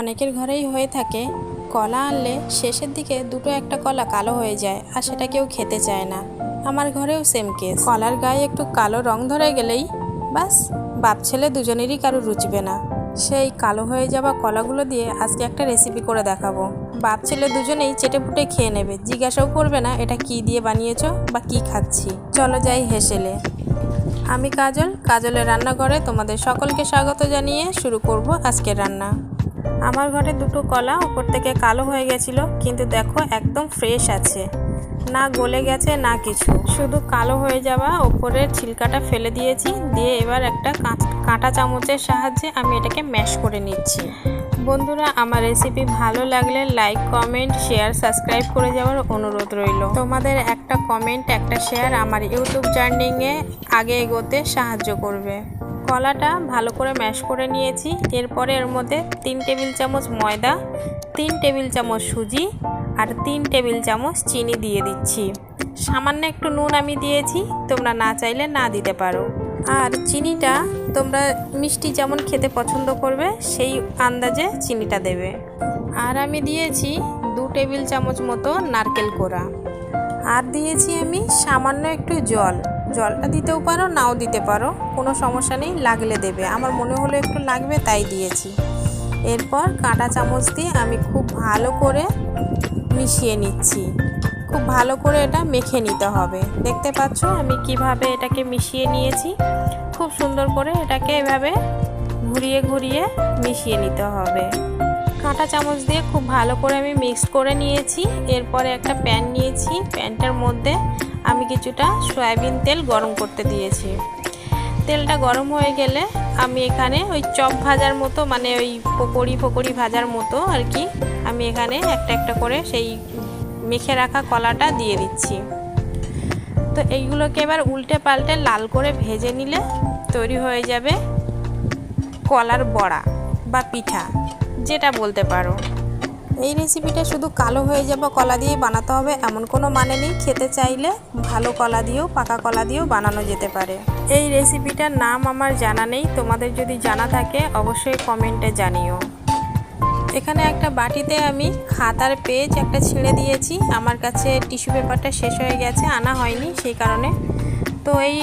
অনেকের ঘরেই হয়ে থাকে। কলা আনলে শেষের দিকে দুটো একটা কলা কালো হয়ে যায় আর সেটা কেউ খেতে চায় না। আমার ঘরেও সেম কেস কলার গায়ে একটু কালো রং ধরে গেলেই বাস, বাপ ছেলে দুজনেরই কারও রুচবে না। সেই কালো হয়ে যাওয়া কলাগুলো দিয়ে আজকে একটা রেসিপি করে দেখাবো। বাপ ছেলে দুজনেই চেটে পুটে খেয়ে নেবে। জিজ্ঞাসাও করবে না, এটা কি দিয়ে বানিয়েছো বা কি খাচ্ছি? চলো যাই হেসেলে। আমি কাজল, কাজলের রান্নাঘরে তোমাদের সকলকে স্বাগত জানিয়ে শুরু করব আজকের রান্না। আমার ঘরে দুটো কলা উপর থেকে কালো হয়ে গেছিল, কিন্তু দেখো একদম ফ্রেশ আছে। না গলে গেছে, না কিছু। শুধু কালো হয়ে যাওয়া, ওপরের ছিলকাটা ফেলে দিয়েছি, দিয়ে এবার একটা কাঁটা চামচের সাহায্যে আমি এটাকে ম্যাশ করে নিচ্ছি। বন্ধুরা, আমার রেসিপি ভালো লাগলে লাইক কমেন্ট শেয়ার সাবস্ক্রাইব করে যাওয়ার অনুরোধ রইল। তোমাদের একটা কমেন্ট একটা শেয়ার আমার ইউটিউব জার্নিংয়ে আগে এগোতে সাহায্য করবে। কলাটা ভালো করে ম্যাশ করে নিয়েছি। এরপরে এর মধ্যে তিন টেবিল চামচ ময়দা, তিন টেবিল চামচ সুজি আর তিন টেবিল চামচ চিনি দিয়ে দিচ্ছি। সামান্য একটু নুন আমি দিয়েছি, তোমরা না চাইলে না দিতে পারো। আর চিনিটা তোমরা মিষ্টি যেমন খেতে পছন্দ করবে, সেই আন্দাজে চিনিটা দেবে। আর আমি দিয়েছি দু টেবিল চামচ মতো নারকেল কোড়া। আর দিয়েছি আমি সামান্য একটু জল। জলটা দিতেও পারো, নাও দিতে পারো। কোনো সমস্যা নেই, লাগলে দেবে। আমার মনে হলো একটু লাগবে, তাই দিয়েছি। এরপর কাঁটা চামচ দিয়ে আমি খুব ভালো করে মিশিয়ে নিচ্ছি। খুব ভালো করে এটা মেখে নিতে হবে। দেখতে পাচ্ছ আমি কীভাবে এটাকে মিশিয়ে নিয়েছি? খুব সুন্দর করে এটাকে এভাবে ঘুরিয়ে ঘুরিয়ে মিশিয়ে নিতে হবে। কাঁটা চামচ দিয়ে খুব ভালো করে আমি মিক্স করে নিয়েছি। এরপরে একটা প্যান নিয়েছি। প্যানটার মধ্যে আমি কিছুটা সয়াবিন তেল গরম করতে দিয়েছি। তেলটা গরম হয়ে গেলে আমি এখানে ওই চপ ভাজার মতো মানে ওই পকোড়ি ফকড়ি ভাজার মতো আর কি, আমি এখানে একটা একটা করে সেই মেখে রাখা কলাটা দিয়ে দিচ্ছি। তো এইগুলোকে এবার উল্টে পাল্টে লাল করে ভেজে নিলে তৈরি হয়ে যাবে কলার বড়া বা পিঠা। যেটা বলতে পারো। এই রেসিপিটা শুধু কালো হয়ে যাবে, কলা দিয়েই বানাতে হবে, এমন কোনো মানে নেই। খেতে চাইলে ভালো কলা দিয়েও, পাকা কলা দিয়েও বানানো যেতে পারে। এই রেসিপিটার নাম আমার জানা নেই, তোমাদের যদি জানা থাকে, অবশ্যই কমেন্টে জানিও। এখানে একটা বাটিতে আমি খাতার পেজ একটা ছেড়ে দিয়েছি। আমার কাছে টিস্যু পেপারটা শেষ হয়ে গেছে, আনা হয়নি, সেই কারণে তো এই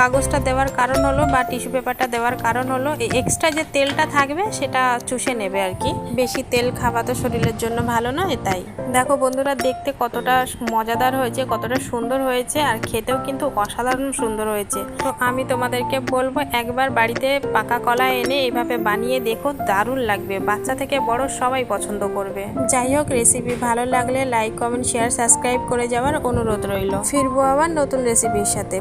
কাগজটা দেওয়ার কারণ হলো বা টিস্যু পেপারটা দেওয়ার কারণ হলো এক্সট্রা যে তেলটা থাকবে সেটা চুষে নেবে আর কি। বেশি তেল খাওয়া তো শরীরের জন্য ভালো না তাই। দেখো বন্ধুরা, দেখতে কতটা মজাদার হয়েছে, কতটা সুন্দর হয়েছে, আর খেতেও কিন্তু অসাধারণ সুন্দর হয়েছে। তো আমি তোমাদেরকে বলব, একবার বাড়িতে পাকা কলা এনে এইভাবে বানিয়ে দেখো, দারুণ লাগবে। বাচ্চা থেকে বড় সবাই পছন্দ করবে। যাই হোক রেসিপি ভালো লাগলে লাইক কমেন্ট শেয়ার সাবস্ক্রাইব করে যাওয়ার অনুরোধ রইল। ফিরবো আবার নতুন রেসিপির সাথে।